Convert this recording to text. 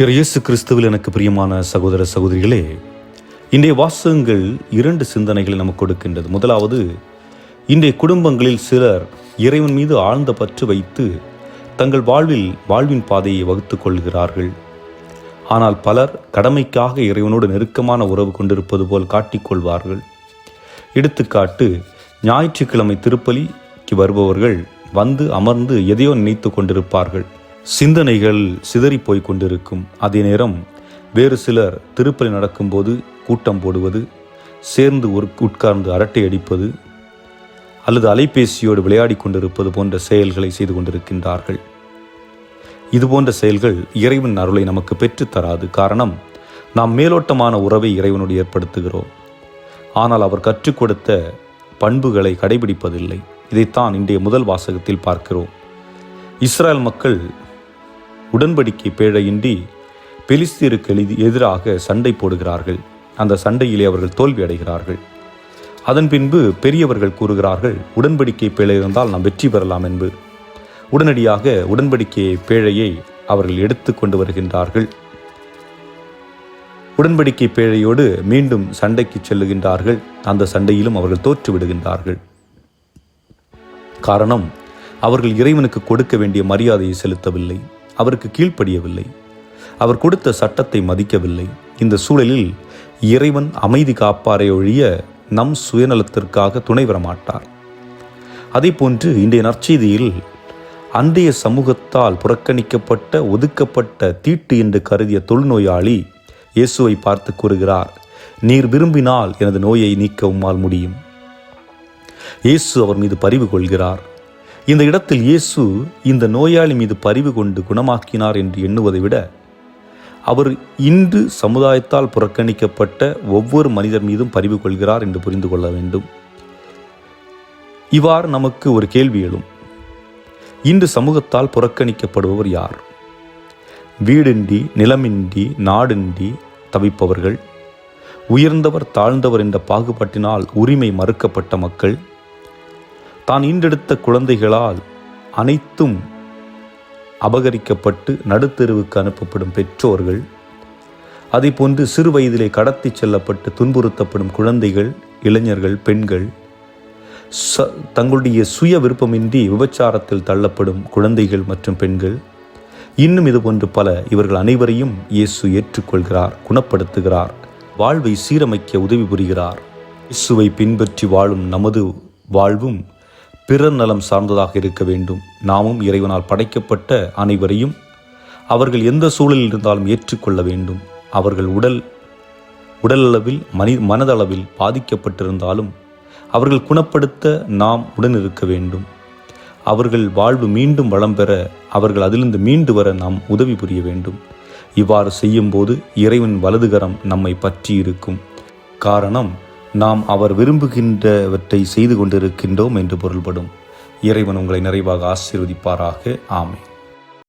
இயேசு கிறிஸ்துவில் எனக்கு பிரியமான சகோதர சகோதரிகளே இன்றைய வாசகங்கள் இரண்டு சிந்தனைகளை நமக்கு கொடுக்கின்றது. முதலாவது இன்றைய குடும்பங்களில் சிலர் இறைவன் மீது ஆழ்ந்த பற்று வைத்து தங்கள் வாழ்வில் வாழ்வின் பாதையை வகுத்து கொள்கிறார்கள். ஆனால் பலர் கடமைக்காக இறைவனோடு நெருக்கமான உறவு கொண்டிருப்பது போல் காட்டிக்கொள்வார்கள் எடுத்துக்காட்டு ஞாயிற்றுக்கிழமை திருப்பலிக்கு வருபவர்கள் வந்து அமர்ந்து எதையோ நினைத்து கொண்டிருப்பார்கள். சிந்தனைகள் சிதறிப்போய் கொண்டிருக்கும் அதே நேரம் வேறு சிலர் திருப்பலி நடக்கும்போது கூட்டம் போடுவது சேர்ந்து ஒரு உட்கார்ந்து அரட்டை அடிப்பது அல்லது அலைபேசியோடு விளையாடி கொண்டிருப்பது போன்ற செயல்களை செய்து கொண்டிருக்கின்றார்கள். இதுபோன்ற செயல்கள் இறைவன் அருளை நமக்கு பெற்றுத்தராது காரணம் நாம் மேலோட்டமான உறவை இறைவனோடு ஏற்படுத்துகிறோம். ஆனால் அவர் கற்றுக் கொடுத்த பண்புகளை கடைபிடிப்பதில்லை. இதைத்தான் இன்றைய முதல் வாசகத்தில் பார்க்கிறோம். இஸ்ரேல் மக்கள் உடன்படிக்கை பேழையின்றி பெலிஸ்தீருக்கு எதிராக சண்டை போடுகிறார்கள். அந்த சண்டையிலே அவர்கள் தோல்வி அடைகிறார்கள். அதன் பின்பு பெரியவர்கள் கூறுகிறார்கள் உடன்படிக்கை பேழை இருந்தால் நாம் வெற்றி பெறலாம் என்று உடனடியாக உடன்படிக்கை பேழையை அவர்கள் எடுத்து கொண்டு வருகின்றார்கள். உடன்படிக்கை பேழையோடு மீண்டும் சண்டைக்கு செல்லுகின்றார்கள். அந்த சண்டையிலும் அவர்கள் தோற்று விடுகின்றார்கள் காரணம் அவர்கள் இறைவனுக்கு கொடுக்க வேண்டிய மரியாதையை செலுத்தவில்லை. அவருக்கு கீழ்ப்படியவில்லை. அவர் கொடுத்த சட்டத்தை மதிக்கவில்லை. இந்த சூழலில் இறைவன் அமைதி காப்பாரை ஒழிய நம் சுயநலத்திற்காக துணை வரமாட்டார். அதே போன்று இன்றைய நற்செய்தியில் அன்றைய சமூகத்தால் புறக்கணிக்கப்பட்ட ஒதுக்கப்பட்ட தீட்டு என்று கருதிய தொழுநோயாளி இயேசுவை பார்த்து கூறுகிறார் நீர் விரும்பினால் எனது நோயை நீக்க உம்மால் முடியும். இயேசு அவர் மீது பரிவு கொள்கிறார். இந்த இடத்தில் இயேசு இந்த நோயாளி மீது பரிவு கொண்டு குணமாக்கினார் என்று எண்ணுவதை விட அவர் இன்று சமுதாயத்தால் புறக்கணிக்கப்பட்ட ஒவ்வொரு மனிதர் மீதும் பரிவு கொள்கிறார் என்று புரிந்து கொள்ள வேண்டும். இவ்வாறு நமக்கு ஒரு கேள்வி எழும். இன்று சமூகத்தால் புறக்கணிக்கப்படுபவர் யார்? வீடின்றி நிலமின்றி நாடின்றி தவிப்பவர்கள் உயர்ந்தவர் தாழ்ந்தவர் என்ற பாகுபாட்டினால் உரிமை மறுக்கப்பட்ட மக்கள் தான் ஈண்டெடுத்த குழந்தைகளால் அனைத்தும் அபகரிக்கப்பட்டு நடுத்தெருவுக்கு அனுப்பப்படும் பெற்றோர்கள் அதேபோன்று சிறு வயதிலே கடத்தி செல்லப்பட்டு துன்புறுத்தப்படும் குழந்தைகள் இளைஞர்கள் பெண்கள் ச தங்களுடைய சுய விருப்பமின்றி விபச்சாரத்தில் தள்ளப்படும் குழந்தைகள் மற்றும் பெண்கள் இன்னும் இதுபோன்று பல இவர்கள் அனைவரையும் இயேசு ஏற்றுக்கொள்கிறார் குணப்படுத்துகிறார் வாழ்வை சீரமைக்க உதவி புரிகிறார். இயேசுவை பின்பற்றி வாழும் நமது வாழ்வும் பிறர் நலம் சார்ந்ததாக இருக்க வேண்டும். நாமும் இறைவனால் படைக்கப்பட்ட அனைவரையும் அவர்கள் எந்த சூழலில் இருந்தாலும் ஏற்றுக்கொள்ள வேண்டும். அவர்கள் உடல் உடலளவில் மனி மனதளவில் பாதிக்கப்பட்டிருந்தாலும் அவர்கள் குணப்படுத்த நாம் உடன் இருக்க வேண்டும். அவர்கள் வாழ்வு மீண்டும் வளம் பெற அவர்கள் அதிலிருந்து மீண்டு வர நாம் உதவி புரிய வேண்டும். இவ்வாறு செய்யும்போது இறைவன் வலதுகரம் நம்மை பற்றி இருக்கும் காரணம் நாம் அவர் விரும்புகின்றவற்றை செய்து கொண்டிருக்கின்றோம் என்று பொருள்படும். இறைவன் உங்களை நிறைவாக ஆசீர்வதிப்பாராக. ஆமை